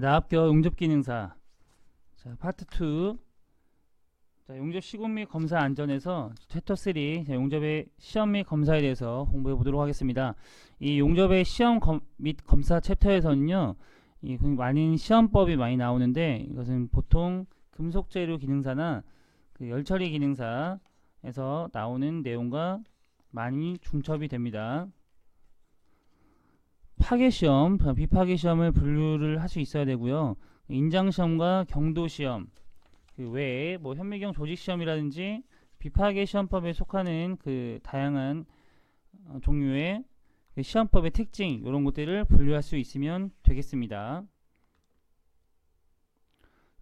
나 합격 용접 기능사. 자, 파트 2. 자, 용접 시공 및 검사 안전에서 챕터 3 자, 용접의 시험 및 검사에 대해서 공부해 보도록 하겠습니다. 이 용접의 시험 검, 및 검사 챕터에서는요. 이 많은 시험법이 많이 나오는데 이것은 보통 금속 재료 기능사나 그 열처리 기능사에서 나오는 내용과 많이 중첩이 됩니다. 파괴 시험, 비파괴 시험을 분류를 할 수 있어야 되고요. 인장 시험과 경도 시험 그 외에 뭐 현미경 조직 시험이라든지 비파괴 시험법에 속하는 그 다양한 어, 종류의 그 시험법의 특징 이런 것들을 분류할 수 있으면 되겠습니다.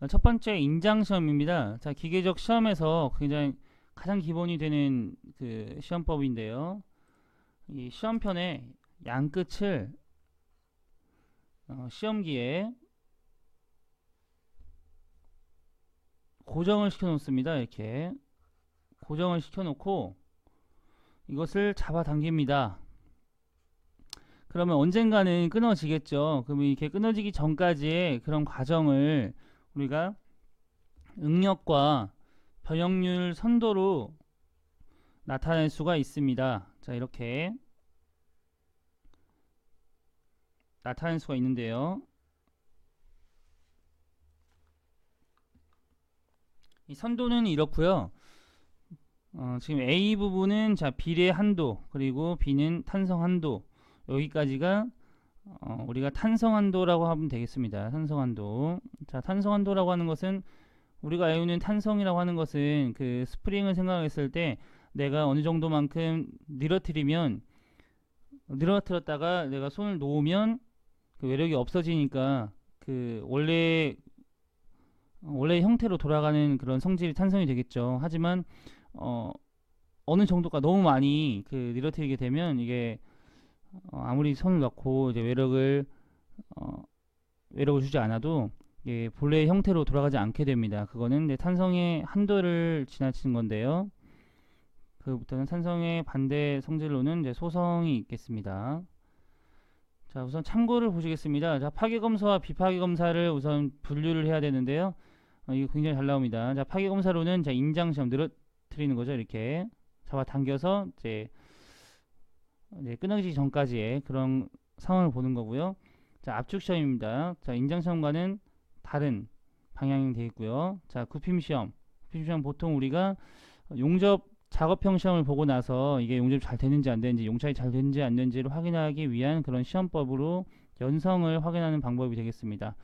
첫 번째 인장 시험입니다. 자, 기계적 시험에서 굉장히 가장 기본이 되는 그 시험법인데요. 이 시험편의 양끝을 어, 시험기에 고정을 시켜 놓습니다. 이렇게 고정을 시켜 놓고 이것을 잡아 당깁니다. 그러면 언젠가는 끊어지겠죠. 그러면 이렇게 끊어지기 전까지의 그런 과정을 우리가 응력과 변형률 선도로 나타낼 수가 있습니다. 자, 이렇게 나타낼 수가 있는데요. 이 선도는 이렇고요. 어, 지금 A 부분은 자 비례 한도 그리고 B는 탄성 한도 여기까지가 어, 우리가 탄성 한도라고 하면 되겠습니다. 탄성 한도. 자 탄성 한도라고 하는 것은 우리가 알고 있는 탄성이라고 하는 것은 그 스프링을 생각했을 때 내가 어느 정도만큼 늘어뜨리면 늘어뜨렸다가 내가 손을 놓으면 그 외력이 없어지니까 그 원래 원래 형태로 돌아가는 그런 성질이 탄성이 되겠죠. 하지만 어 어느 정도가 너무 많이 그 늘어뜨리게 되면 이게 어 아무리 손을 넣고 이제 외력을 어 외력을 주지 않아도 이게 본래의 형태로 돌아가지 않게 됩니다. 그거는 탄성의 한도를 지나치는 건데요. 그부터는 탄성의 반대 성질로는 이제 소성이 있겠습니다. 자 우선 참고를 보시겠습니다. 자 파괴검사와 비파괴검사를 우선 분류를 해야 되는데요. 어, 이거 굉장히 잘 나옵니다. 자 파괴검사로는 자 인장시험 늘어뜨리는 거죠. 이렇게 잡아 당겨서 이제 네, 끊어지기 전까지의 그런 상황을 보는 거고요. 자 압축시험입니다. 자 인장시험과는 다른 방향이 되어 있고요. 자 구핌시험 구핌시험 보통 우리가 용접 작업형 시험을 보고 나서 이게 용접이 잘 되는지 안 되는지 용차이 잘 되는지 안 되는지를 확인하기 위한 그런 시험법으로 연성을 확인하는 방법이 되겠습니다.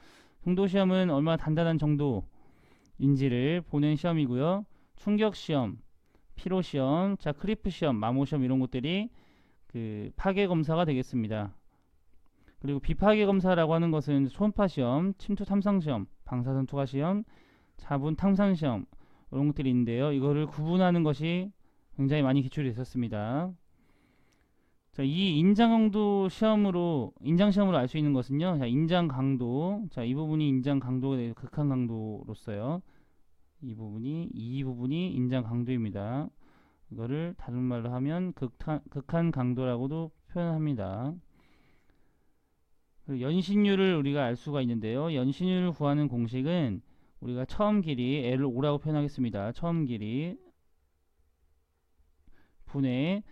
흥도 시험은 얼마나 단단한 정도인지를 보는 시험이고요. 충격 시험, 피로 시험, 자 크리프 시험, 마모 시험 이런 것들이 그 파괴 검사가 되겠습니다. 그리고 비파괴 검사라고 하는 것은 손파 시험, 침투 탐상 시험, 방사선 투하 시험, 자분 탕산 시험 이런 것들이 있는데요. 이거를 구분하는 것이 굉장히 많이 기출이 됐었습니다. 자, 이 인장 강도 시험으로 인장 시험으로 알 수 있는 것은요. 자, 인장 강도. 자, 이 부분이 인장 강도가 되고 극한 강도로서요. 이 부분이 이 부분이 인장 강도입니다. 이거를 다른 말로 하면 극한 극한 강도라고도 표현합니다. 연신율을 우리가 알 수가 있는데요. 연신율을 구하는 공식은 우리가 처음 길이 L을 5라고 표현하겠습니다. 처음 길이 분의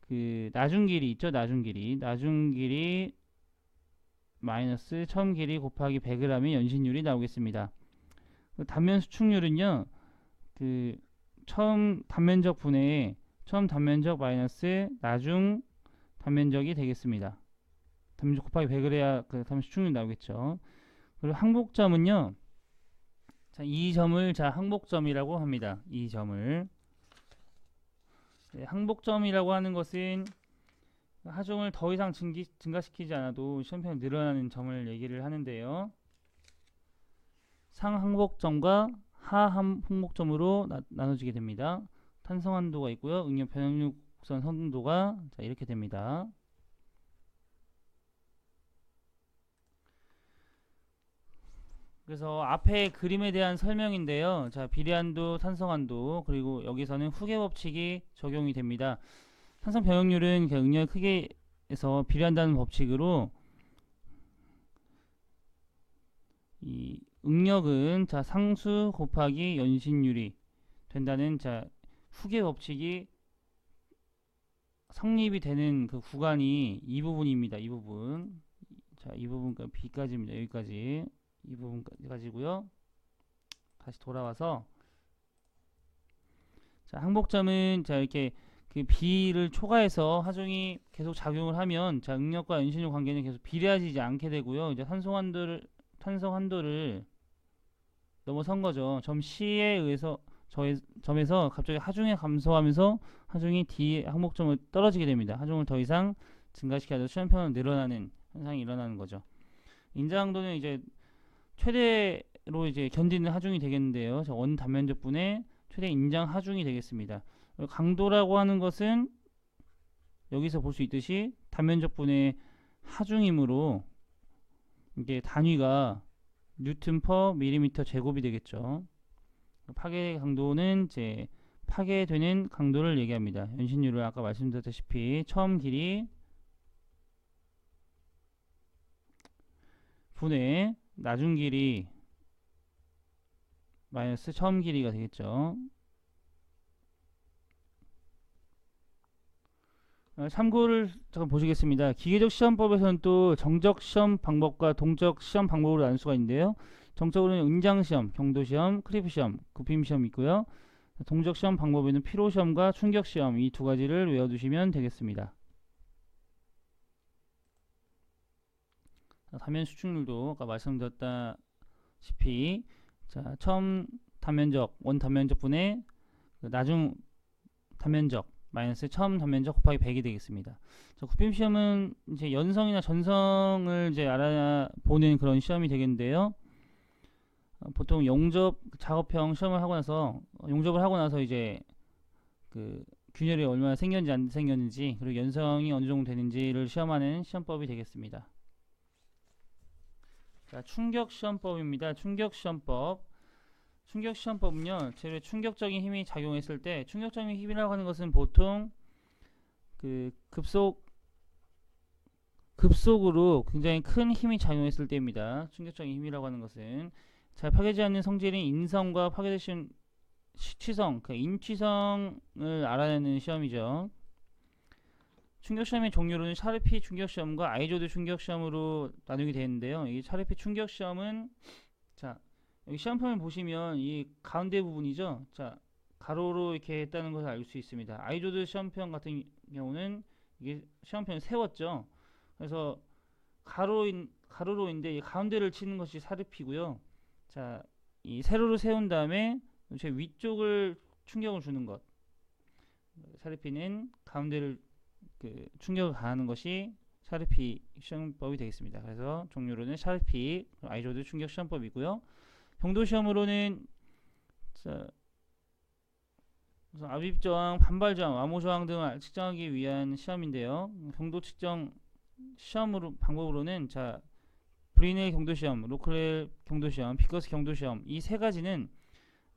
그 나중 길이 있죠. 나중 길이. 나중 길이 마이너스 처음 길이 곱하기 100을 하면 연신율이 나오겠습니다. 그 단면 수축률은요. 그 처음 단면적 분의 처음 단면적 마이너스 나중 단면적이 되겠습니다. 단면적 곱하기 100을 해야 그 단면 수축률이 나오겠죠. 그리고 항복점은요. 자, 이 점을 자 항복점이라고 합니다. 이 점을 네, 항복점이라고 하는 것은 하중을 더 이상 증기, 증가시키지 않아도 시험편이 늘어나는 점을 얘기를 하는데요. 상항복점과 하항복점으로 나눠지게 됩니다. 탄성한도가 있고요. 응용 변형육선 선도가 자, 이렇게 됩니다. 그래서 앞에 그림에 대한 설명인데요. 자, 비례한도, 탄성한도, 그리고 여기서는 후계 법칙이 적용이 됩니다. 탄성 변형률은 응열 크기에서 비례한다는 법칙으로 응력은 자 상수 곱하기 연신율이 된다는 자 후계 법칙이 성립이 되는 그 구간이 이 부분입니다. 이 부분. 자, 이 부분까지 B까지입니다. 여기까지. 이 부분까지고요. 다시 돌아와서 자, 항복점은 자, 이렇게 그 B를 초과해서 하중이 계속 작용을 하면 자, 응력과 연신율 관계는 계속 비례하지 않게 되고요. 이제 산소 한도를 탄성 한도를 넘어선 거죠. 점 C에 의해서 저의 점에서 갑자기 하중이 감소하면서 하중이 D 항목점을 떨어지게 됩니다. 하중을 더 이상 증가시켜서 시험편은 늘어나는 현상이 일어나는 거죠. 인자강도는 이제 최대로 이제 견디는 하중이 되겠는데요. 원 단면적분의 최대 인장 하중이 되겠습니다. 강도라고 하는 것은 여기서 볼 수 있듯이 단면적분의 하중이므로 이게 단위가 뉴튼 퍼 밀리미터 제곱이 되겠죠. 파괴 강도는 이제 파괴되는 강도를 얘기합니다. 연신율을 아까 말씀드렸다시피 처음 길이 분의 나중 길이 마이너스 처음 길이가 되겠죠. 어, 참고를 잠깐 보시겠습니다. 기계적 시험법에서는 또 정적 시험 방법과 동적 시험 방법으로 나눌 수가 있는데요. 정적으로는 은장 시험, 경도 시험, 크리프 시험, 구핌시험 있고요. 동적 시험 방법에는 피로 시험과 충격 시험 이 두 가지를 외워두시면 되겠습니다. 사면 수축률도 아까 말씀드렸다시피 자 처음 단면적 원 단면적 분의 그 나중 단면적 마이너스 처음 단면적 곱하기 100이 되겠습니다. 자, 구핌 시험은 이제 연성이나 전성을 이제 알아보는 그런 시험이 되겠는데요. 어, 보통 용접 작업형 시험을 하고 나서 어, 용접을 하고 나서 이제 그 균열이 얼마나 생겼는지 안 생겼는지 그리고 연성이 어느 정도 되는지를 시험하는 시험법이 되겠습니다. 자, 충격 시험법입니다. 충격 시험법. 충격 시험법은요. 제일 충격적인 힘이 작용했을 때 충격적인 힘이라고 하는 것은 보통 그 급속 급속으로 굉장히 큰 힘이 작용했을 때입니다. 충격적인 힘이라고 하는 것은 잘 파괴되지 않는 성질인 인성과 파괴되신 취성, 그 인취성을 알아내는 시험이죠. 충격시험의 종류로는 샤르피 충격시험과 아이조드 충격시험으로 나누게 되는데요. 이 샤르피 충격시험은 자 여기 시험편을 보시면 이 가운데 부분이죠. 자 가로로 이렇게 했다는 것을 알 수 있습니다. 아이조드 시험편 같은 경우는 이게 시험편을 세웠죠. 그래서 가로인 가로로인데 가운데를 치는 것이 사르피고요. 자, 이 세로로 세운 다음에 제 위쪽을 충격을 주는 것. 사르피는 가운데를 그 충격을 가하는 것이 샤르피 시험법이 되겠습니다. 그래서 종류로는 샤르피, 아이조드 충격 시험법이고요. 경도 시험으로는 자, 압입 저항, 반발 저항, 암호 저항 등을 측정하기 위한 시험인데요. 경도 측정 시험으로 방법으로는 자 브리넬 경도 시험, 로컬 경도 시험, 피커스 경도 시험 이 세 가지는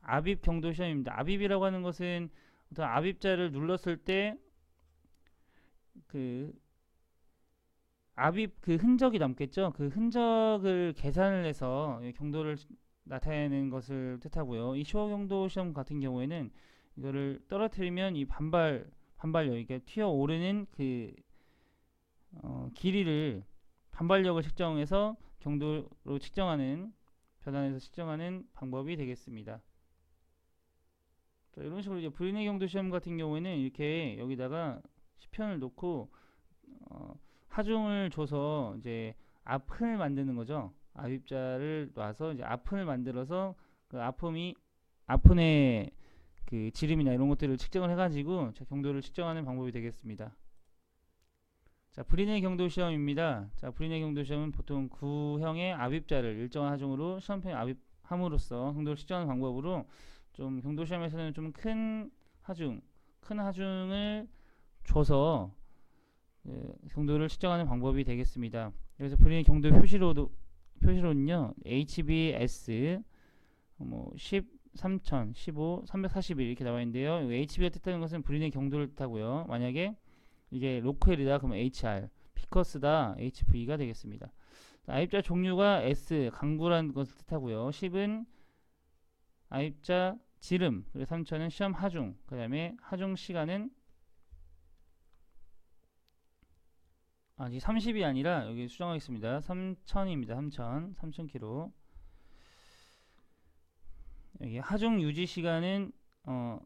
압입 경도 시험입니다. 압입이라고 하는 것은 어떤 압입자를 눌렀을 때 그 압입 그 흔적이 남겠죠. 그 흔적을 계산을 해서 경도를 나타내는 것을 뜻하고요. 이쇼 경도 시험 같은 경우에는 이거를 떨어뜨리면 이 반발 반발력, 그러니까 튀어 오르는 그 어, 길이를 반발력을 측정해서 경도로 측정하는 변환해서 측정하는 방법이 되겠습니다. 자, 이런 식으로 이제 불인의 경도 시험 같은 경우에는 이렇게 여기다가 시편을 놓고 어, 하중을 줘서 이제 아픈을 만드는 거죠. 압입자를 놔서 이제 아픈을 만들어서 그 아픔이 아픈의 그 지름이나 이런 것들을 측정을 해가지고 경도를 측정하는 방법이 되겠습니다. 자, 브리네 경도 시험입니다. 자, 브리네 경도 시험은 보통 구형의 압입자를 일정한 하중으로 시험편에 압입함으로써 경도를 측정하는 방법으로 좀 경도 시험에서는 좀 큰 하중, 큰 하중을 줘서 예, 경도를 측정하는 방법이 되겠습니다. 그래서 브리네 경도 표시로도 표시로는요. HBS 뭐 10, 3000, 15, 341 이렇게 나와 있는데요. HB가 뜻하는 것은 브리네 경도를 뜻하고요. 만약에 이게 로컬이다 그러면 HR, 피커스다 HV가 되겠습니다. 아입자 종류가 S 강구라는 것을 뜻하고요. 10은 아입자 지름 그리고 3천은 시험 하중 그 다음에 하중 시간은 아직 30이 아니라 여기 수정하겠습니다. 3천입니다. 3천 3,000km 여기 하중 유지 시간은 어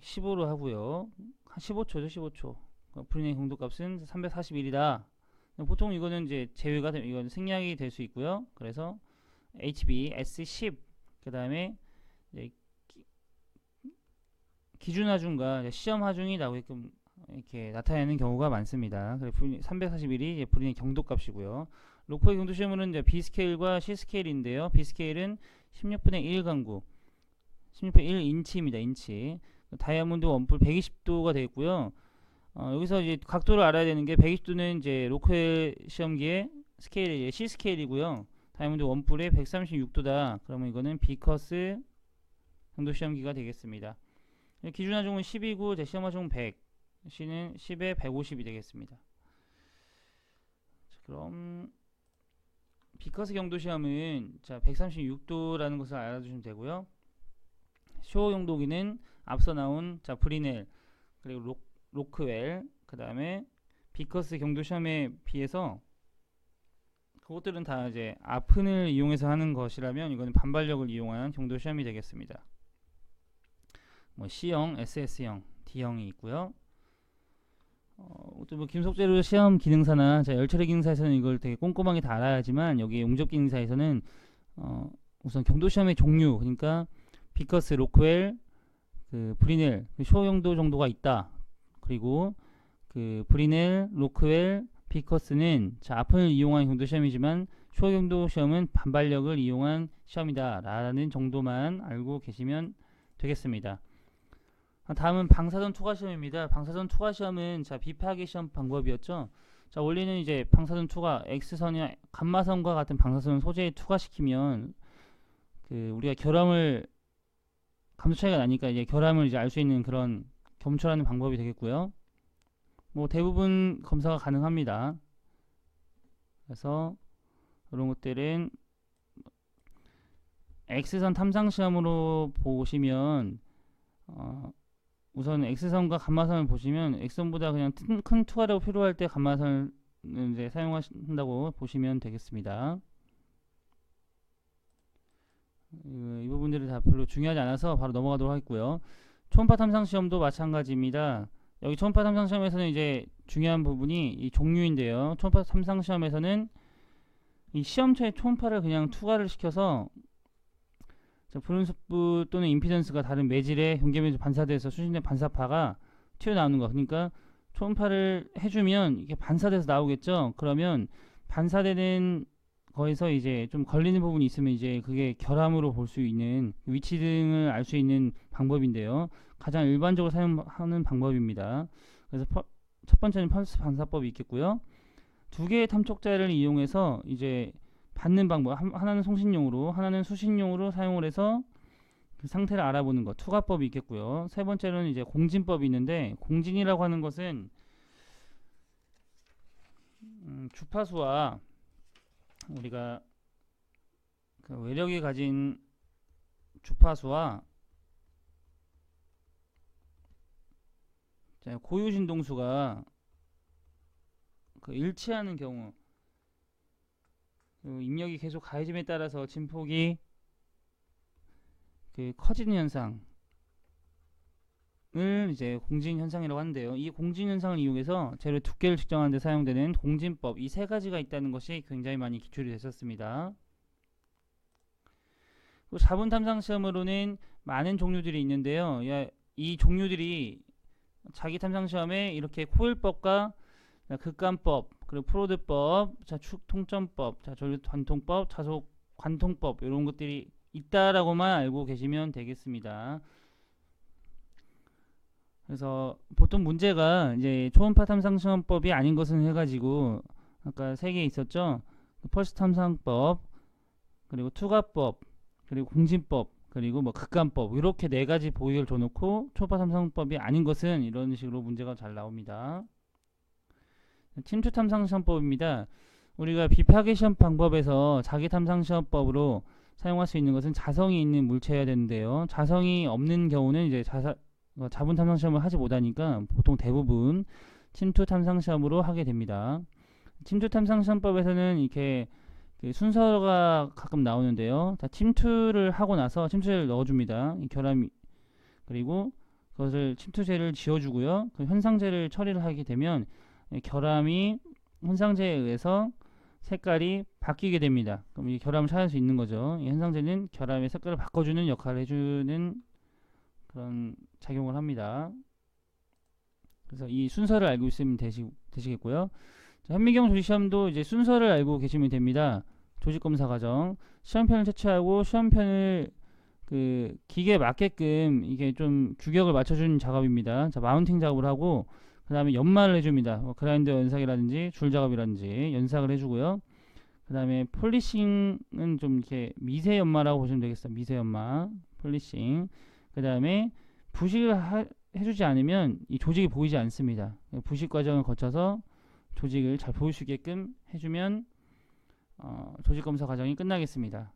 15로 하고요. 한 15초죠, 15초. 불인의 공도값은 341이다. 보통 이거는 이제 제외가 되, 이건 생략이 될 수 있고요. 그래서 HB S10 그다음에 기준 하중과 시험 하중이 나오게끔 이렇게 나타내는 경우가 많습니다. 341이 불인의 경도 값이고요. 로코의 경도 시험은 이제 B 스케일과 C 스케일인데요. B 스케일은 16분의 1 강구, 16분의 1 인치입니다. 인치. 다이아몬드 원뿔 120도가 되겠고요. 어, 여기서 이제 각도를 알아야 되는 게 120도는 이제 로컬 시험기의 스케일이 C 스케일이고요. 다이아몬드 원뿔에 136도다. 그러면 이거는 B커스 정도 시험기가 되겠습니다. 기준 하중은 10이고 제 시험 하중은 100. C는 10에 150이 되겠습니다. 자, 그럼 B커스 경도 시험은 자 136도라는 것을 알아두시면 되고요. 쇼 용도기는 앞서 나온 자 브리넬 그리고 록, 로크웰 그 다음에 비커스 경도 시험에 비해서 그것들은 다 이제 아픈을 이용해서 하는 것이라면 이거는 반발력을 이용한 경도 시험이 되겠습니다. 뭐 C형, SS형, D형이 있고요. 어, 또뭐 김속재료 시험 기능사나 자, 열처리 기능사에서는 이걸 되게 꼼꼼하게 다 알아야지만 여기 용접 기능사에서는 어, 우선 경도 시험의 종류 그러니까 비커스, 로크웰, 그 브리넬 그 쇼용도 정도가 있다. 그리고 그 브리넬, 로크웰, 피커스는 자, 아픈을 이용한 경도 시험이지만 쇼용도 시험은 반발력을 이용한 시험이다 라는 정도만 알고 계시면 되겠습니다. 다음은 방사선 투과 시험입니다. 방사선 투과 시험은 자 비파기 시험 방법이었죠. 자 원리는 이제 방사선 투과 X선이나 감마선과 같은 방사선 소재에 투과시키면 그 우리가 결함을 감도 차이가 나니까 이제 결함을 이제 알 수 있는 그런 검출하는 방법이 되겠고요. 뭐 대부분 검사가 가능합니다. 그래서 이런 것들은 X선 탐상 시험으로 보시면 어 우선 X선과 감마선을 보시면 X선보다 그냥 큰 투하력 필요할 때 감마선을 이제 사용하신다고 보시면 되겠습니다. 이 부분들이 다 별로 중요하지 않아서 바로 넘어가도록 하겠고요. 초음파 탐상 시험도 마찬가지입니다. 여기 초음파 탐상 시험에서는 이제 중요한 부분이 이 종류인데요. 초음파 탐상 시험에서는 이 시험처에 초음파를 그냥 투과를 시켜서 불운속부 또는 임피던스가 다른 매질에 현계면에서 반사돼서 수신된 반사파가 튀어나오는 거. 그러니까 초음파를 해주면 이게 반사돼서 나오겠죠. 그러면 반사되는 거기서 이제 좀 걸리는 부분이 있으면 이제 그게 결함으로 볼 수 있는 위치 등을 알 수 있는 방법인데요. 가장 일반적으로 사용하는 방법입니다. 그래서 퍼, 첫 번째는 펄스 반사법이 있겠고요. 두 개의 탐촉자를 이용해서 이제 받는 방법 하나는 송신용으로 하나는 수신용으로 사용을 해서 그 상태를 알아보는 것 투과법이 있겠고요. 세 번째로는 이제 공진법이 있는데 공진이라고 하는 것은 음, 주파수와 우리가 그 외력이 가진 주파수와 고유 진동수가 그 일치하는 경우 그 입력이 계속 가해짐에 따라서 진폭이 그 커지는 현상을 이제 공진 현상이라고 하는데요. 이 공진 현상을 이용해서 재료 두께를 측정하는 데 사용되는 공진법 이 세 가지가 있다는 것이 굉장히 많이 기출이 됐었습니다. 자분 탐상 시험으로는 많은 종류들이 있는데요. 이 종류들이 자기 탐상 시험에 이렇게 코일법과 극감법, 그리고 프로드법, 자 축 통점법, 자 전류 관통법, 자속 관통법 이런 것들이 있다라고만 알고 계시면 되겠습니다. 그래서 보통 문제가 이제 초음파 탐상 시험법이 아닌 것은 해가지고 아까 세 개 있었죠. 펄스 탐상법, 그리고 투과법, 그리고 공진법, 그리고 뭐 극감법 이렇게 네 가지 보기를 줘놓고 초음파 탐상법이 아닌 것은 이런 식으로 문제가 잘 나옵니다. 침투 탐상 시험법입니다. 우리가 비파괴 시험 방법에서 자기 탐상 시험법으로 사용할 수 있는 것은 자성이 있는 물체여야 되는데요. 자성이 없는 경우는 이제 자사, 어, 자분 탐상 시험을 하지 못하니까 보통 대부분 침투 탐상 시험으로 하게 됩니다. 침투 탐상 시험법에서는 이렇게 그 순서가 가끔 나오는데요. 자, 침투를 하고 나서 침투제를 넣어줍니다. 이 결함이 그리고 그것을 침투제를 지워주고요. 그 현상제를 처리를 하게 되면 이 결함이 현상제에 의해서 색깔이 바뀌게 됩니다. 그럼 이 결함을 찾을 수 있는 거죠. 이 현상제는 결함의 색깔을 바꿔주는 역할을 해주는 그런 작용을 합니다. 그래서 이 순서를 알고 있으면 되시, 되시겠고요. 자, 현미경 조직시험도 이제 순서를 알고 계시면 됩니다. 조직검사 과정 시험편을 채취하고 시험편을 그 기계에 맞게끔 이게 좀 규격을 맞춰주는 작업입니다. 자 마운팅 작업을 하고 그 다음에 연마를 해줍니다. 뭐 그라인더 연삭이라든지 줄 작업이라든지 연삭을 해주고요. 그 다음에 폴리싱은 좀 이렇게 미세 연마라고 보시면 되겠습니다. 미세 연마, 폴리싱. 그 다음에 부식을 하, 해주지 않으면 이 조직이 보이지 않습니다. 부식 과정을 거쳐서 조직을 잘 보일 수 있게끔 해주면 어, 조직 검사 과정이 끝나겠습니다.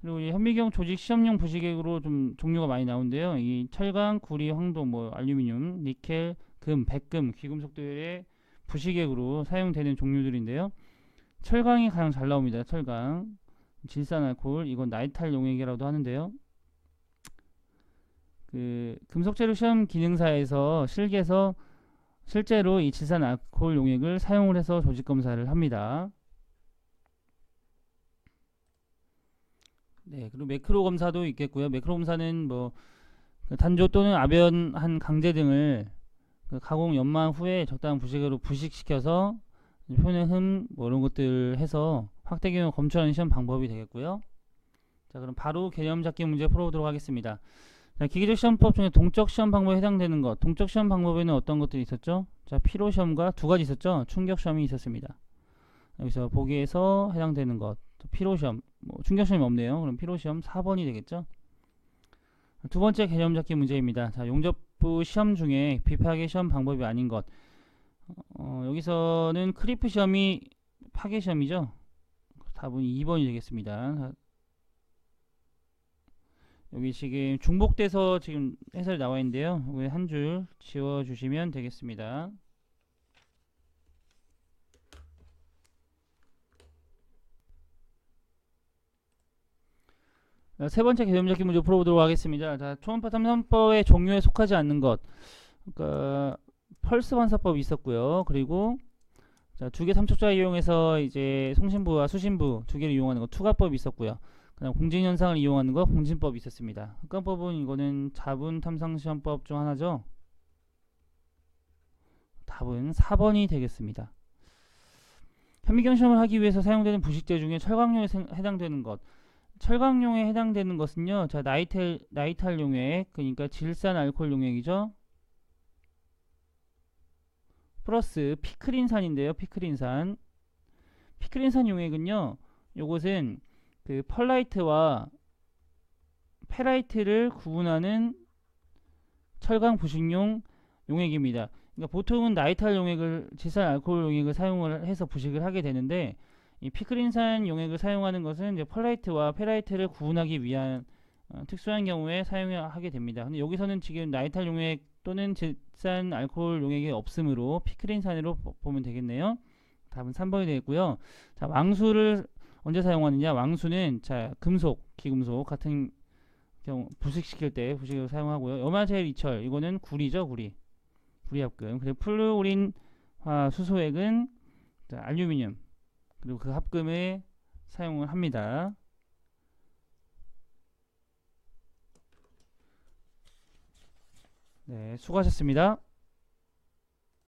그리고 이 현미경 조직 시험용 부식액으로 좀 종류가 많이 나오는데요. 이 철강, 구리, 황도, 뭐 알루미늄, 니켈, 금, 백금, 귀금속들의 부식액으로 사용되는 종류들인데요. 철강이 가장 잘 나옵니다. 철강, 질산 알코올, 이건 나이탈 용액이라고도 하는데요. 그 금속재료 시험 기능사에서 실기에서 실제로 이 질산 알코올 용액을 사용을 해서 조직 검사를 합니다. 네, 그리고 매크로 검사도 있겠고요. 매크로 검사는 뭐그 단조 또는 아변한 강제 등을 그 가공 연마 후에 적당한 부식으로 부식시켜서 표현 흠, 뭐 이런 것들 해서 확대 경우 검출하는 시험 방법이 되겠고요. 자, 그럼 바로 개념 잡기 문제 풀어보도록 하겠습니다. 자, 기계적 시험법 중에 동적 시험 방법에 해당되는 것. 동적 시험 방법에는 어떤 것들이 있었죠? 자, 피로 시험과 두 가지 있었죠? 충격 시험이 있었습니다. 여기서 보기에서 해당되는 것. 피로 시험. 뭐 충격 시험이 없네요. 그럼 피로 시험 4번이 되겠죠? 두 번째 개념 잡기 문제입니다. 자, 용접 부 시험 중에 비파괴 시험 방법이 아닌 것. 어, 여기서는 크리프 시험이 파괴 시험이죠. 답은 2번이 되겠습니다. 여기 지금 중복돼서 지금 해설이 나와 있는데요. 한 줄 지워 주시면 되겠습니다. 세 번째 개념 잡기 문제 풀어보도록 하겠습니다. 자, 초음파 탐산법의 종류에 속하지 않는 것. 그러니까 펄스 반사법이 있었고요. 그리고 자, 두 개 삼척자 이용해서 이제 송신부와 수신부 두 개를 이용하는 것 투과법이 있었고요. 그다음 공진 현상을 이용하는 거 공진법이 있었습니다. 흑관법은 이거는 자분 탐상 시험법 중 하나죠. 답은 4번이 되겠습니다. 현미경 시험을 하기 위해서 사용되는 부식재 중에 철강용에 해당되는 것. 철강용에 해당되는 것은요. 자, 나이탈 나이탈 용액 그러니까 질산 알코올 용액이죠. 플러스 피크린산인데요. 피크린산. 피크린산 용액은요. 요것은 그 펄라이트와 페라이트를 구분하는 철강 부식용 용액입니다. 그러니까 보통은 나이탈 용액을 질산 알코올 용액을 사용을 해서 부식을 하게 되는데 이 피크린산 용액을 사용하는 것은 이제 펄라이트와 페라이트를 구분하기 위한 어, 특수한 경우에 사용하게 됩니다. 근데 여기서는 지금 나이탈 용액 또는 질산 알코올 용액이 없으므로 피크린산으로 보면 되겠네요. 답은 3번이 되겠고요. 자, 왕수를 언제 사용하느냐? 왕수는 자, 금속, 기금속 같은 경우 부식시킬 때 부식을 사용하고요. 염화제일 이철 이거는 구리죠, 구리. 구리합금. 그리고 플루오린 화 수소액은 자, 알루미늄. 그리고 그 합금에 사용을 합니다. 네, 수고하셨습니다.